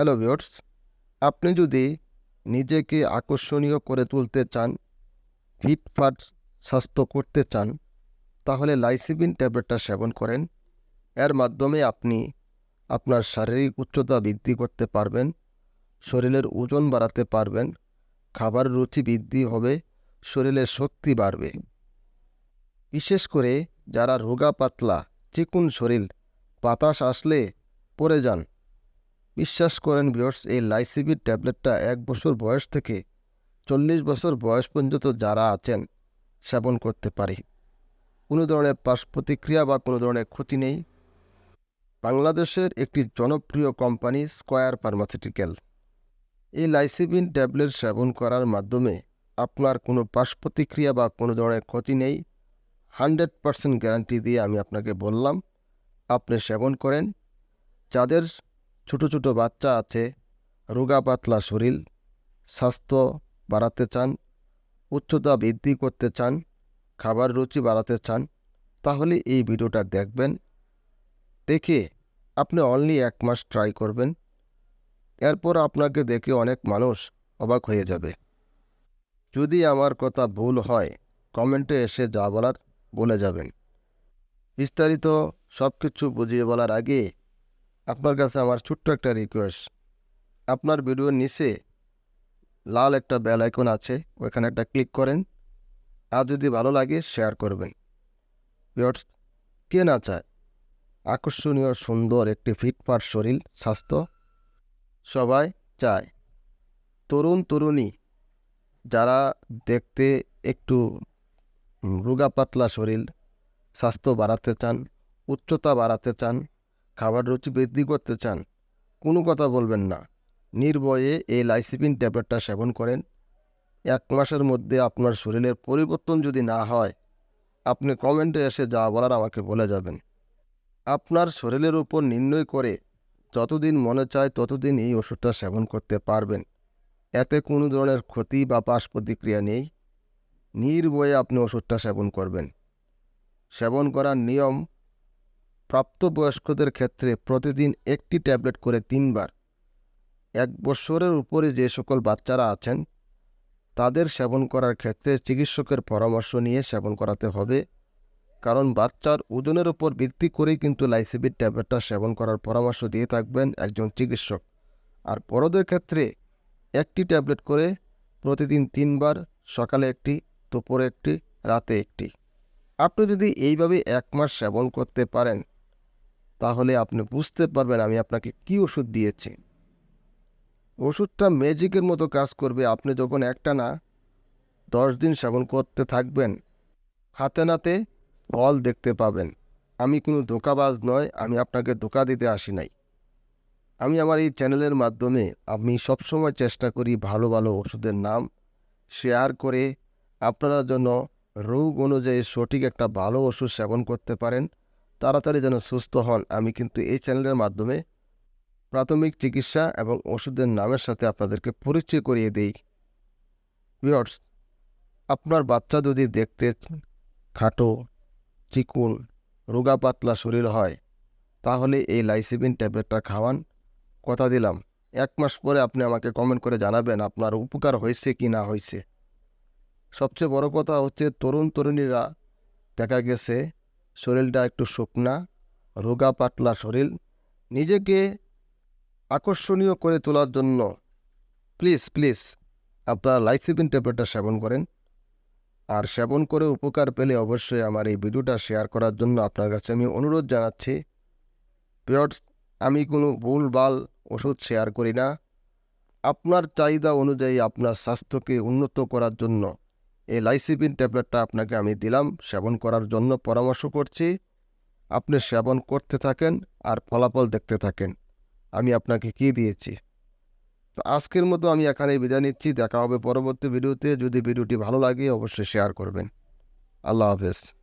Hello viewers আপনি যদি নিজেকে আকর্ষণীয় করে তুলতে চান ফিটফাট স্বাস্থ্য করতে চান, তাহলে লাইসিবিন ট্যাবলেটটা সেবন করেন। এর মাধ্যমে আপনি আপনার শারীরিক উচ্চতা বৃদ্ধি করতে পারবেন, শরীরের ওজন বাড়াতে পারবেন, খাবার রুচি বৃদ্ধি হবে, শরীরের শক্তি বাড়বে। বিশেষ করে যারা রোগা পাতলা, চিকুন শরীর, বাতাস আসলে পড়ে যান বিশ্বাস করেন ভিওর্স এই লাইসিবির ট্যাবলেটটা এক বছর বয়স থেকে চল্লিশ বছর বয়স পর্যন্ত যারা আছেন, সেবন করতে পারে। কোনো ধরনের পার্শ্ব প্রতিক্রিয়া বা কোনো ধরনের ক্ষতি নেই। বাংলাদেশের একটি জনপ্রিয় কোম্পানি স্কয়ার ফার্মাসিউটিক্যাল। এই লাইসিবিন ট্যাবলেট সেবন করার মাধ্যমে আপনার কোনো পার্শ্ব প্রতিক্রিয়া বা কোনো ধরনের ক্ষতি নেই। হান্ড্রেড পারসেন্ট গ্যারান্টি দিয়ে আমি আপনাকে বললাম, আপনি সেবন করেন। যাদের ছোট ছোট বাচ্চা আছে, রোগা পাতলা শরীর, স্বাস্থ্য বাড়াতে চান, উচ্চতা বৃদ্ধি করতে চান, খাবার রুচি বাড়াতে চান, তাহলে এই ভিডিওটা দেখবেন। দেখে আপনি অনলি এক মাস ট্রাই করবেন। এরপর আপনাকে দেখে অনেক মানুষ অবাক হয়ে যাবে। যদি আমার কথা ভুল হয়, কমেন্টে এসে যা বলার বলে যাবেন। বিস্তারিত সব কিছু বুঝিয়ে বলার আগে আপনার কাছে আমার ছোট্ট একটা রিকোয়েস্ট আপনার ভিডিওর নিচে লাল একটা বেল আইকন আছে ওইখানে একটা ক্লিক করেন। আর যদি ভালো লাগে শেয়ার করবেন। ভিউয়ার্স, কে না চায়? আকর্ষণীয় সুন্দর একটি ফিটফাট শরীর স্বাস্থ্য সবাই চায়। তরুণ তরুণী যারা দেখতে একটু রোগা পাতলা শরীর স্বাস্থ্য বাড়াতে চান উচ্চতা বাড়াতে চান খাবার রুচি বৃদ্ধি করতে চান, কোনো কথা বলবেন না। নির্ভয়ে এই লাইসিপিন ট্যাবলেটটা সেবন করেন। এক মাসের মধ্যে আপনার শরীরের পরিবর্তন যদি না হয়, আপনি কমেন্টে এসে যা বলার আমাকে বলে যাবেন। আপনার শরীরের উপর নির্ণয় করে যতদিন মনে চায় ততদিন এই ওষুধটা সেবন করতে পারবেন। এতে কোনো ধরনের ক্ষতি বা পার্শ্ব প্রতিক্রিয়া নেই। নির্ভয়ে আপনি ওষুধটা সেবন করবেন। সেবন করার নিয়ম প্রাপ্তবয়স্কদের ক্ষেত্রে প্রতিদিন একটি ট্যাবলেট করে তিনবার। এক বছরের উপরে যে সকল বাচ্চারা আছেন, তাদের সেবন করার ক্ষেত্রে চিকিৎসকের পরামর্শ নিয়ে সেবন করাতে হবে। কারণ বাচ্চার ওজনের উপর ভিত্তি করেই কিন্তু লাইসিবির ট্যাবলেটটা সেবন করার পরামর্শ দিয়ে থাকবেন একজন চিকিৎসক। আর বড়দের ক্ষেত্রে একটি ট্যাবলেট করে প্রতিদিন তিনবার, সকালে একটি, দুপুরে একটি, রাতে একটি। আপনি যদি এইভাবে এক মাস সেবন করতে পারেন তাহলে আপনি বুঝতে পারবেন আমি আপনাকে কি ওষুধ দিয়েছি। ওষুধটা ম্যাজিকের মতো কাজ করবে। আপনি যখন একটা না দশ দিন সেবন করতে থাকবেন, হাতে নাতে ফল দেখতে পাবেন। আমি কোনো ধোকাবাজ নয়, আমি আপনাকে ধোকা দিতে আসি নাই। আমি আমার এই চ্যানেলের মাধ্যমে আমি সবসময় চেষ্টা করি ভালো ভালো ওষুধের নাম শেয়ার করে আপনারা জন্য রোগ অনুযায়ী সঠিক একটা ভালো ওষুধ সেবন করতে পারেন। তাড়াতাড়ি যেন সুস্থ হন। আমি কিন্তু এই চ্যানেলের মাধ্যমে প্রাথমিক চিকিৎসা এবং ওষুধের নামের সাথে আপনাদেরকে পরিচয় করিয়ে দেই। ভিওর্স আপনার বাচ্চা যদি দেখতে খাটো, চিকুন, রোগা পাতলা শরীর হয়, তাহলে এই লাইসিবিন ট্যাবলেটটা খাওয়ান। কথা দিলাম। এক মাস পরে আপনি আমাকে কমেন্ট করে জানাবেন আপনার উপকার হয়েছে কি না হয়েছে। সবচেয়ে বড় কথা হচ্ছে তরুণ তরুণীরা দেখা গেছে শরীরটা একটু শুকনা, রোগা পাতলা শরীর। নিজেকে আকর্ষণীয় করে তোলার জন্য প্লিজ প্লিজ আপনারা লাইসিবিন ট্যাবলেটটা সেবন করেন। আর সেবন করে উপকার পেলে অবশ্যই আমার এই ভিডিওটা শেয়ার করার জন্য আপনার কাছে আমি অনুরোধ জানাচ্ছি। পিওর আমি কোনো ভুল, বাল, ওষুধ শেয়ার করি না। আপনার চাহিদা অনুযায়ী আপনার স্বাস্থ্যকে উন্নত করার জন্য এই লাইসিবিন ট্যাবলেটটা আপনাকে আমি দিলাম, সেবন করার জন্য পরামর্শ করছি। আপনি সেবন করতে থাকেন আর ফলাফল দেখতে থাকেন। আমি আপনাকে কি দিয়েছি? তো আজকের মতো আমি এখানে বিদায় নিচ্ছি। দেখা হবে পরবর্তী ভিডিওতে। যদি ভিডিওটি ভালো লাগে, অবশ্যই শেয়ার করবেন। আল্লাহ হাফেজ।